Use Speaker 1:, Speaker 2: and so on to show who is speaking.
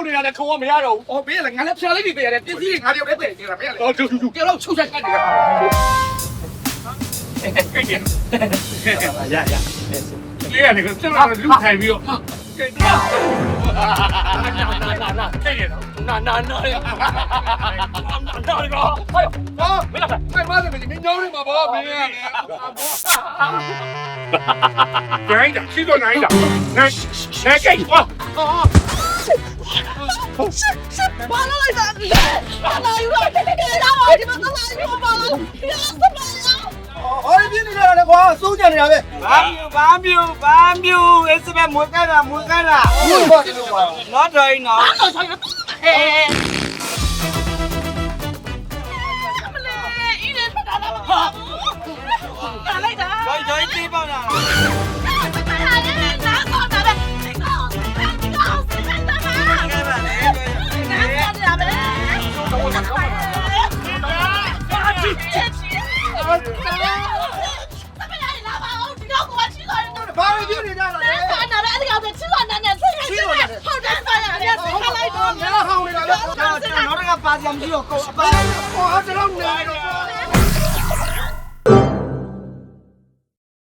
Speaker 1: ရောက်နေတာလည်းခုံကမရတော့ဘူး
Speaker 2: အော်ဘေးကလည်းငါလည်းဖျားလေးတွေပေးရတယ်တင်းစီတွေငါတယောက်တည်းပေးနေတာဘေးကလည်း
Speaker 1: တော့တူတူတူ
Speaker 2: ကြောက်တော့ချုပ်ချက်ကတ်နေတာ
Speaker 1: ရရလေးရတယ်ကကျွန်တော်လူထိုင်ပြီးတော့ကဲတော့နာနာနာနာကဲရတော့နာနာနာနာနာနာဟဲ့
Speaker 2: ဟောမင်းလားအဲ့မတယ်မင်းညောင်းနေမှာပေါ့မင်းကလည်း
Speaker 1: နိုင်တာရှိတော့နိုင်တာနိုင်နိုင်ကဲဝါ
Speaker 3: ဘာ လို့လဲဘာလာယူရတဲ့ကဲလာပါဒီမှာလာယူပါလားရစပါလား
Speaker 2: ဟောဒီပြနေကြတာလေကွာစိုးကြနေတာပဲ
Speaker 4: ဘာမျိုးဘာမျိုးဘာမျိုးအစ်စပဲမွေးကြတာမွေးကြတာ
Speaker 2: ဘူးဘာဒီလိုကွာ
Speaker 4: နော်တော်ရင်နော်
Speaker 3: ဘာလို့ဆိုင်ရဟဲ့မလေးအင်းလ ဘာကြည့်ချစ်ချစ်ဘာမလဲလာပါဦးဒီကောင်ကချစ်တယ်
Speaker 2: ဘာလို့ပြနေကြတာလဲ
Speaker 3: ဆာနာပဲအဲ့ဒီကောင်ကချစ်တယ်နဲ့ဆက်ချစ်တယ်ဟုတ်တယ်ဆာနာနဲ့ဆက်လိုက်တော့
Speaker 2: ငါဟောင်းနေတာလေ
Speaker 4: ကျွန်တော်ကျွန်တော်တော့ပါစရာမရှိတော့ကိုအပါ
Speaker 2: ဟောကျွန်တော်နေတော့